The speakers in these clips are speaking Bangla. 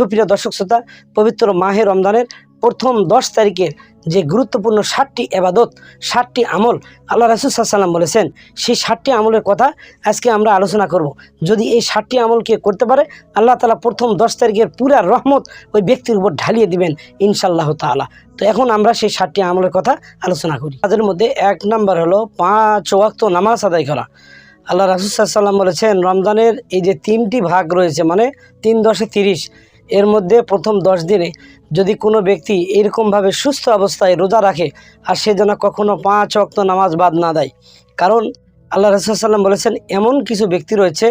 সুপ্রিয় দর্শক শ্রোতা, পবিত্র মাহে রমজানের প্রথম দশ তারিখের যে গুরুত্বপূর্ণ ষাটটি এবাদত ষাটটি আমল আল্লাহ রাসুসাল্লাম বলেছেন, সেই ষাটটি আমলের কথা আজকে আমরা আলোচনা করব। যদি এই ষাটটি আমলকে করতে পারে, আল্লাহ তালা প্রথম দশ তারিখের পুরা রহমত ওই ব্যক্তির উপর ঢালিয়ে দিবেন ইনশাল্লাহ তাআলা। তো এখন আমরা সেই ষাটটি আমলের কথা আলোচনা করি। তাদের মধ্যে এক নম্বর হলো পাঁচ ওয়াক্ত নামাজ আদায় করা। আল্লাহ রাসুসাল্লাম বলেছেন, রমজানের এই যে তিনটি ভাগ রয়েছে মানে তিন দশে তিরিশ এর মধ্যে প্রথম দশ দিনে যদি কোনো ব্যক্তি এরকমভাবে সুস্থ অবস্থায় রোজা রাখে, আর সে যেন কখনো পাঁচ অক্ত নামাজ বাদ না দেয়। কারণ আল্লাহ রসুল্লাম বলেছেন, এমন কিছু ব্যক্তি রয়েছে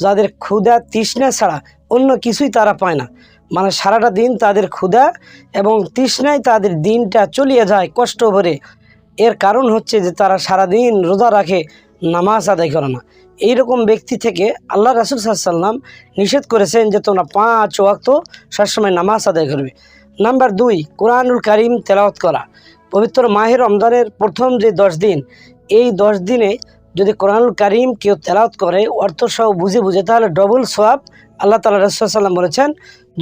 যাদের ক্ষুধা তৃষ্ণা ছাড়া অন্য কিছুই তারা পায় না। মানে সারাটা দিন তাদের ক্ষুধা এবং তৃষ্ণায় তাদের দিনটা চলিয়ে যায় কষ্ট ভরে। এর কারণ হচ্ছে যে তারা সারাদিন রোজা রাখে, নামাজ আদায় করে না। এইরকম ব্যক্তি থেকে আল্লাহ রাসুল সাল্লাম নিষেধ করেছেন যে তোমরা পাঁচ ওয়াক্ত সবসময় নামাজ আদায় করবে। নাম্বার দুই, কোরআনুল কারিম তেলাওয়াত করা। পবিত্র মাহের রমজানের প্রথম যে দশ দিন, এই দশ দিনে যদি কোরআনুল কারিম কেউ তেলাওয়াত করে অর্থ সহ বুঝে বুঝে, তাহলে ডবল সোয়াব আল্লাহ তালা রসুল্লাম বলেছেন,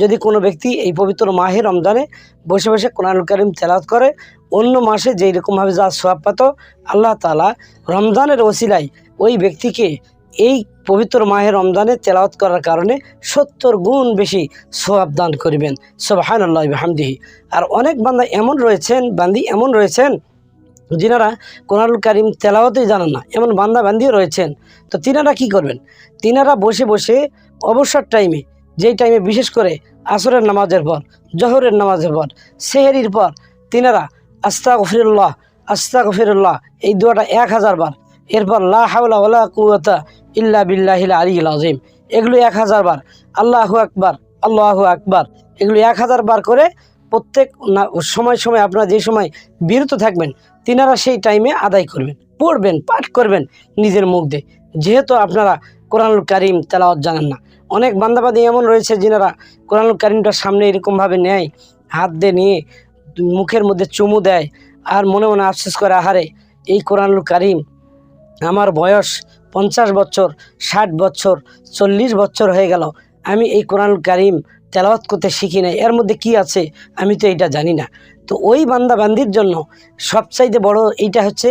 যদি কোনো ব্যক্তি এই পবিত্র মাহের রমজানে বসে বসে কোরআনুল কারিম তেলাওয়াত করে, অন্য মাসে যেই রকমভাবে যা সোয়াব পাত, আল্লাহ তালা রমজানের ওসিলায় ওই ব্যক্তিকে এই পবিত্র মাহের রমজানে তেলাওয়াত করার কারণে সত্তর গুণ বেশি সোয়াব দান করিবেন। সোবাহান আল্লাহ হামদিহি আর অনেক বান্দা এমন রয়েছেন, বান্দি এমন রয়েছেন যিনারা কোরআনুল কারিম তেলাওয়াতই জানেন না, এমন বান্দা বান্দিও রয়েছেন। তো তিনারা কি করবেন? তিনারা বসে বসে অবসর টাইমে যেই টাইমে বিশেষ করে আসরের নামাজের পর, জহরের নামাজের পর, সেহেরির পর, তিনারা আস্তা গফিরুল্লাহ আস্তা গফিরুল্লাহ এই দুয়াটা এক হাজার বার। এরপর লা হাওলা ওলা কুয়াতা ইল্লা বিল্লাহিল আলিল আজিম এগুলো এক হাজার বার। আল্লাহু আকবার আল্লাহু আকবার। এগুলো এক হাজার বার করে প্রত্যেক সময় সময় আপনারা যে সময় বিরত থাকবেন, তিনারা সেই টাইমে আদায় করবেন, পড়বেন, পাঠ করবেন নিজের মুখ দিয়ে। যেহেতু আপনারা কোরআনুল কারিম তেলাওয়াত জানেন না, অনেক বান্দাবাদী এমন রয়েছে যিনারা কোরআনুল কারিমটার সামনে এরকমভাবে নেয়, হাত দিয়ে নিয়ে মুখের মধ্যে চুমু দেয় আর মনে মনে আফসোস করে, আহারে, এই কোরআনুল কারিম আমার বয়স পঞ্চাশ বছর, ষাট বছর, চল্লিশ বছর হয়ে গেল, আমি এই কোরআন কারিম তেলাওয়াত করতে শিখি নাই। এর মধ্যে কি আছে আমি তো এটা জানি না। তো ওই বান্দা বান্দির জন্য সবচাইতে বড় এইটা হচ্ছে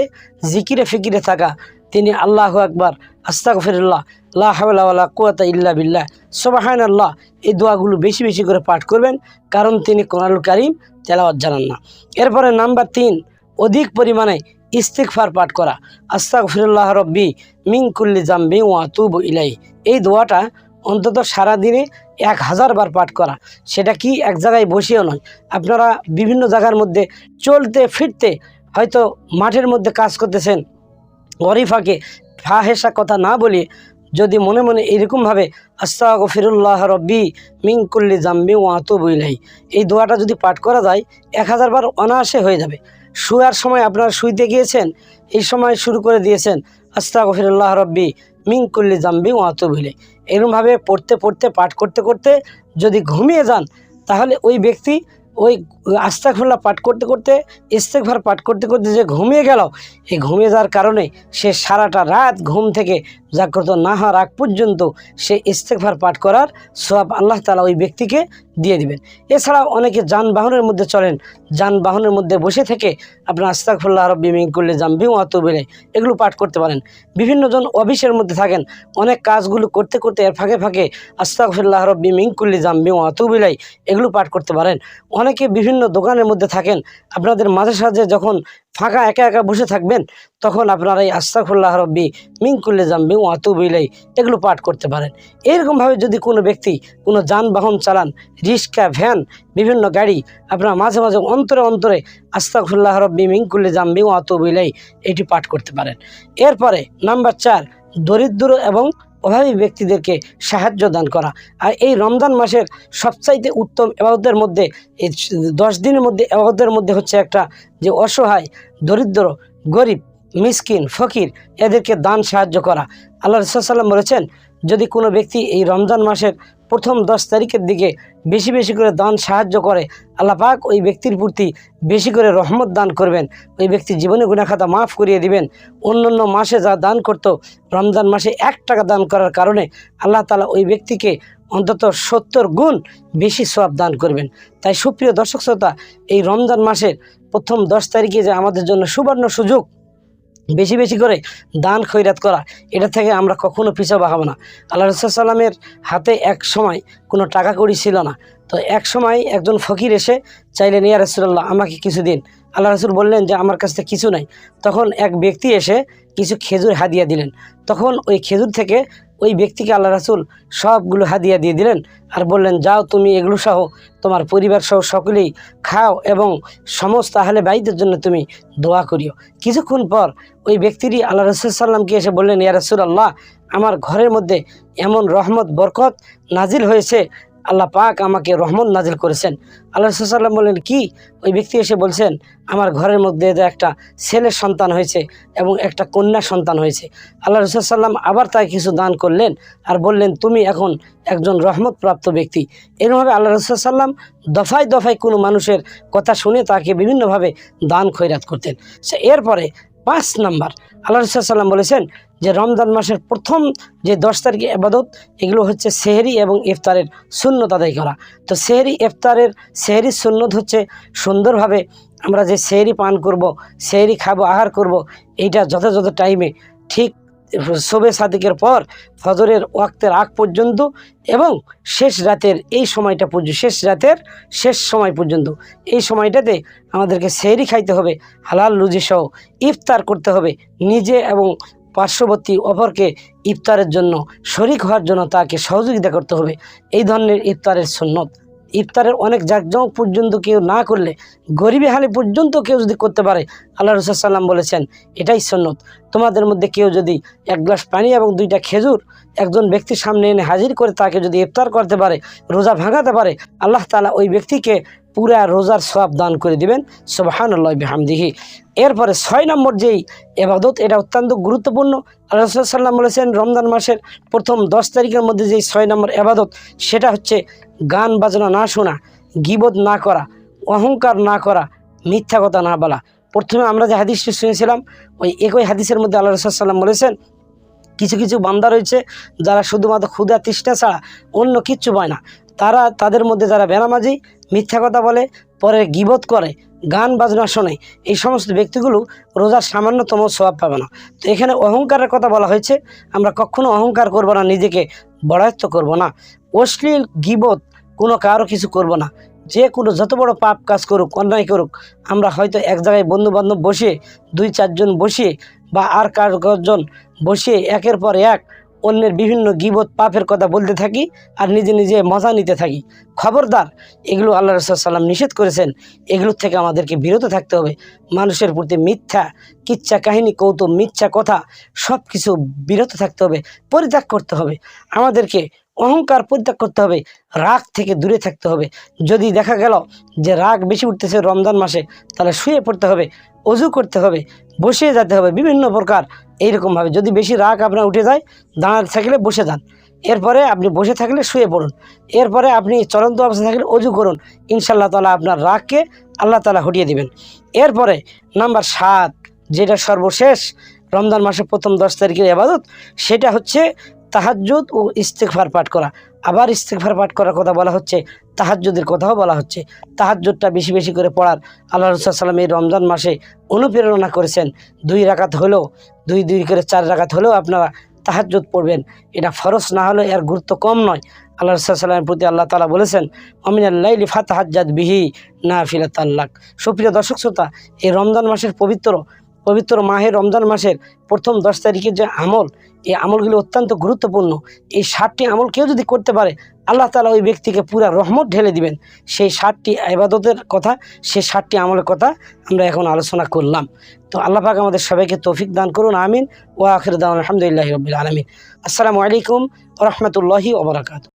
জিকিরে ফিকিরে থাকা। তিনি আল্লাহ আকবার আস্তাক ফিরুল্লাহ লা হাওলা কুয়াতা ইল্লা বিল্লাহ। সোবাহান আল্লাহ এই দোয়াগুলো বেশি বেশি করে পাঠ করবেন, কারণ তিনি কোরআনুল কারিম তেলাওয়াত জানান না। এরপরে নাম্বার তিন, অধিক পরিমাণে ইস্তিকফার পাঠ করা। আস্তাক ফিরুল্লাহ রব্বি মিং কুল্লি জাম্বি ওয়া তুব ইলাই এই দোয়াটা অন্তত সারাদিনে এক হাজার বার পাঠ করা। সেটা কি এক জায়গায় বসিয়েও নয়। আপনারা বিভিন্ন জায়গার মধ্যে চলতে, ফিরতে হয়তো মাঠের মধ্যে কাজ করতেছেন। ওরিফাকে ফাহেসা কথা না বলে যদি মনে মনে এরকমভাবে আস্তাক ফিরুল্লাহ রব্বি মিং কুল্লি জাম্বি ওয়া তুব ইলাই এই দোয়াটা যদি পাঠ করা যায়, এক হাজার বার অনায়াসে হয়ে যাবে। শুয়ার সময় আপনারা শুইতে গিয়েছেন, এই সময় শুরু করে দিয়েছেন আস্তা গফিরুল্লাহ রব্বি মিং কুল্লি জাম্বি ওয়াতু ভিলে এরকমভাবে পড়তে পড়তে পাঠ করতে করতে যদি ঘুমিয়ে যান তাহলে ওই ব্যক্তি ওই আস্তাকফুল্লাহ পাঠ করতে করতে ইস্তেকভার পাঠ করতে করতে যে ঘুমিয়ে গেল, এই ঘুমিয়ে যাওয়ার কারণে সে সারাটা রাত ঘুম থেকে জাগ্রত না হওয়ার আগ পর্যন্ত সে ইস্তেকভার পাঠ করার সব আল্লাহ তালা ওই ব্যক্তিকে দিয়ে দিবেন। এছাড়াও অনেকে যানবাহনের মধ্যে চলেন, যানবাহনের মধ্যে বসে থেকে আপনার আস্তাকফুল্লাহ রব্বি মিং করলে জাম্বি অত বেড়ে এগুলো পাঠ করতে পারেন। বিভিন্নজন অফিসের মধ্যে থাকেন, অনেক কাজগুলো করতে করতে এর ফাঁকে ফাঁকে আস্তাকফুল্লাহ রব্বি মিং করলে জাম্বি অত বেলাই এগুলো পাঠ করতে পারেন। অনেকে বিভিন্ন দোকানের মধ্যে থাকেন। আপনাদের মাঝে সাঝে যখন ফাঁকা একা একা বসে থাকবেন, তখন আপনারা এই আস্তাকুল্লাহ রব্বি মিং করলে জাম্বি ওয়াতু বিলাই এগুলো পাঠ করতে পারেন। এরকমভাবে যদি কোনো ব্যক্তি কোনো যানবাহন চালান, রিক্সা, ভ্যান, বিভিন্ন গাড়ি, আপনারা মাঝে মাঝে অন্তরে অন্তরে আস্তাকুল্লাহ রব্বি মিং করলে জাম্বি ওয়াতু বিলাই এটি পাঠ করতে পারেন। এরপরে নাম্বার চার, দরিদ্র এবং অভাবী ব্যক্তিদেরকে সাহায্য দান করা। আর এই রমজান মাসের সবচাইতে উত্তম এবাদতের মধ্যে, এই দশ দিনের মধ্যে এবাদতের মধ্যে হচ্ছে একটা যে অসহায়, দরিদ্র, গরিব, মিসকিন, ফকির এদেরকে দান সাহায্য করা। আল্লাহ রসুল্লাম বলেছেন, যদি কোনো ব্যক্তি এই রমজান মাসের প্রথম দশ তারিখের দিকে বেশি বেশি করে দান সাহায্য করে। আল্লাহ পাক ওই ব্যক্তির প্রতি বেশি করে রহমত দান করবেন। ওই ব্যক্তি জীবনে গুণাখাতা মাফ করিয়ে দিবেন। অন্য অন্য মাসে যা দান করত, রমজান মাসে এক টাকা দান করার কারণে আল্লাহ তালা ওই ব্যক্তিকে অন্তত সত্তর গুণ বেশি সব দান করবেন। তাই সুপ্রিয় দর্শক শ্রোতা, এই রমজান মাসের প্রথম দশ তারিখে যে আমাদের জন্য সুবর্ণ সুযোগ বেশি বেশি করে দান খৈরাত করা, এটা থেকে আমরা কখনো পিছা হব না। আল্লাহ রসুলামের হাতে এক সময় কোনো টাকা কড়ি ছিল না। তো এক সময় একজন ফকির এসে চাইলেন, ইয়া রসুল্লাহ আমাকে কিছু দিন। আল্লাহ রসুল বললেন যে, আমার কাছে কিছু নাই। তখন এক ব্যক্তি এসে কিছু খেজুর হাদিয়া দিলেন। তখন ওই খেজুর থেকে ওই ব্যক্তিকে আল্লাহ রাসুল সবগুলো হাদিয়া দিয়ে দিলেন আর বললেন, যাও তুমি এগুলো সহ তোমার পরিবার সহ সকলেই খাও এবং সমস্ত আহলে বাইদের জন্য তুমি দোয়া করিও। কিছুক্ষণ পর ওই ব্যক্তিরই আল্লাহ রসুল সাল্লামকে এসে বললেন, ইয়া রসুল আল্লাহ আমার ঘরের মধ্যে এমন রহমত, বরকত নাজিল হয়েছে আল্লাহ পাক আমাকে রহমত নাজিল করেছেন। আল্লাহ রসুল্লাম বললেন, কি? ওই ব্যক্তি এসে বলছেন, আমার ঘরের মধ্যে একটা ছেলের সন্তান হয়েছে এবং একটা কন্যা সন্তান হয়েছে। আল্লাহ রসুল্লাম আবার তাকে কিছু দান করলেন আর বললেন, তুমি এখন একজন রহমত প্রাপ্ত ব্যক্তি। এরমভাবে আল্লাহ রসুল্লাম দফায় দফায় কোনো মানুষের কথা শুনে তাকে বিভিন্নভাবে দান খৈরাত করতেন। সে এরপরে পাঁচ নাম্বার, আল্লাহ রসুল্লাম বলেছেন যে রমজান মাসের প্রথম যে দশ তারিখে আবাদত এগুলো হচ্ছে সেহরি এবং ইফতারের শূন্যত আদায় করা। তো সেহরি, ইফতারের সেহরি সুন্নত হচ্ছে সুন্দরভাবে আমরা যে সেহরি পান করব, সেহরি খাব, আহার করব, এইটা যথাযথ টাইমে ঠিক শোবে সাদিকের পর ফজরের ওয়াক্তের আগ পর্যন্ত এবং শেষ রাতের এই সময়টা পর্যন্ত শেষ রাতের শেষ সময় পর্যন্ত। এই সময়টাতে আমাদেরকে সেহরি খাইতে হবে, হালাল লুজি সহ ইফতার করতে হবে নিজে এবং পার্শ্ববর্তী অপরকে ইফতারের জন্য শরিক হওয়ার জন্য তাকে সহযোগিতা করতে হবে। এই ধরনের ইফতারের সুন্নত। ইফতারের অনেক জাকজমক পর্যন্ত কেউ না করলে, গরিবী হালে পর্যন্ত কেউ যদি করতে পারে, আল্লাহ রসুলাম বলেছেন, এটাই সন্ন্যত তোমাদের মধ্যে কেউ যদি এক গ্লাস পানি এবং দুইটা খেজুর একজন ব্যক্তির সামনে এনে হাজির করে তাকে যদি ইফতার করতে পারে, রোজা ভাঙাতে পারে, আল্লাহ তালা ওই ব্যক্তিকে পুরা রোজার সব দান করে দিবেন। সোবাহান আল্লাহ বিহামদিহি। এরপরে ছয় নম্বর যেই এবাদত, এটা অত্যন্ত গুরুত্বপূর্ণ। আল্লাহ সাল্লাম বলেছেন, রমজান মাসের প্রথম দশ তারিখের মধ্যে যেই ছয় নম্বর এবাদত, সেটা হচ্ছে গান বাজনা না শোনা গিবদ না করা, অহংকার না করা, মিথ্যা কথা না বলা। প্রথমে আমরা যে হাদিসটি শুনেছিলাম, ওই একই হাদিসের মধ্যে আল্লাহ রসুল্লাম বলেছেন কিছু কিছু বান্দা রয়েছে যারা শুধুমাত্র ক্ষুদা তৃষ্ণা ছাড়া অন্য কিচ্ছু পায় না। তারা তাদের মধ্যে যারা বেনামাজি, মিথ্যা কথা বলে পরে গিবত করে, গান বাজনা শোনে, এই সমস্ত ব্যক্তিগুলো রোজার সামান্যতম স্বভাব পাবে না। তো এখানে অহংকারের কথা বলা হয়েছে, আমরা কখনো অহংকার করব না, নিজেকে বড়ায়ত্ত করব না। অশ্লীল গিবত কোনো কারও কিছু করব না। যে কোনো যত বড় পাপ কাজ করুক, অন্যায় করুক, আমরা হয়তো এক জায়গায় বন্ধু বান্ধব বসিয়ে, দুই চারজন বসিয়ে বা আর কারজন বসিয়ে একের পর এক অন্যের বিভিন্ন গিবত পাপের কথা বলতে থাকি আর নিজে নিজে মজা নিতে থাকি। খবরদার, এগুলো আল্লাহ রসাল্লাম নিষেধ করেছেন। এগুলোর থেকে আমাদেরকে বিরত থাকতে হবে। মানুষের প্রতি মিথ্যা, কিচ্ছা কাহিনী, কৌতুক, মিথ্যা কথা সব কিছু বিরত থাকতে হবে, পরিত্যাগ করতে হবে। আমাদেরকে অহংকার পরিত্যাগ করতে হবে, রাগ থেকে দূরে থাকতে হবে। যদি দেখা গেল যে রাগ বেশি উঠতেছে রমজান মাসে, তাহলে শুয়ে পড়তে হবে, অজু করতে হবে, বসে যেতে হবে, বিভিন্ন প্রকার এইরকমভাবে যদি বেশি রাগ আপনার উঠে যায়, দাঁড়াতে থাকলে বসে যান। এরপরে আপনি বসে থাকলে শুয়ে পড়ুন। এরপরে আপনি চলন্ত অবস্থা থাকলে অজু করুন। ইনশাল্লাহ তালা আপনার রাগকে আল্লাহ তালা হটিয়ে দিবেন। এরপরে নাম্বার সাত, যেটা সর্বশেষ রমজান মাসের প্রথম দশ তারিখের আবাদত সেটা হচ্ছে তাহাজ্জুদ ও ইস্তেকফার পাঠ করা। আবার ইস্তেকফার পাঠ করার কথা বলা হচ্ছে, তাহাজ্জুদের কথাও বলা হচ্ছে। তাহাজ্জুদটা বেশি বেশি করে পড়ার আল্লাহ রসুলাম এই রমজান মাসে অনুপ্রেরণা করেছেন। দুই রাকাত হলেও, দুই দুই করে চার রাকাত হলেও আপনারা তাহাজ্জুদ পড়বেন। এটা ফরজ না হলে এর গুরুত্ব কম নয়। আল্লাহ রসুলামের প্রতি আল্লাহ তালা বলেছেন অমিনাল্লাইলি ফাতাহাজ্জাদ বিহি না ফিরাত আল্লাহ সুপ্রিয় দর্শক শ্রোতা, এই রমজান মাসের পবিত্র পবিত্র মাহের রমজান মাসের প্রথম দশ তারিখের যে আমল এই আমলগুলি অত্যন্ত গুরুত্বপূর্ণ। এই ষাটটি আমল কেউ যদি করতে পারে, আল্লাহ তালা ওই ব্যক্তিকে পুরা রহমত ঢেলে দিবেন। সেই ষাটটি আবাদতের কথা, সেই ষাটটি আমলের কথা আমরা এখন আলোচনা করলাম। তো আল্লাহ পাক আমাদের সবাইকে তৌফিক দান করুন, আমিন। ও আখির দান আলহামদুলিল্লাহ রবিল আলমিন। আসসালামু আলাইকুম রহমতুল্লাহি ওবরাকাত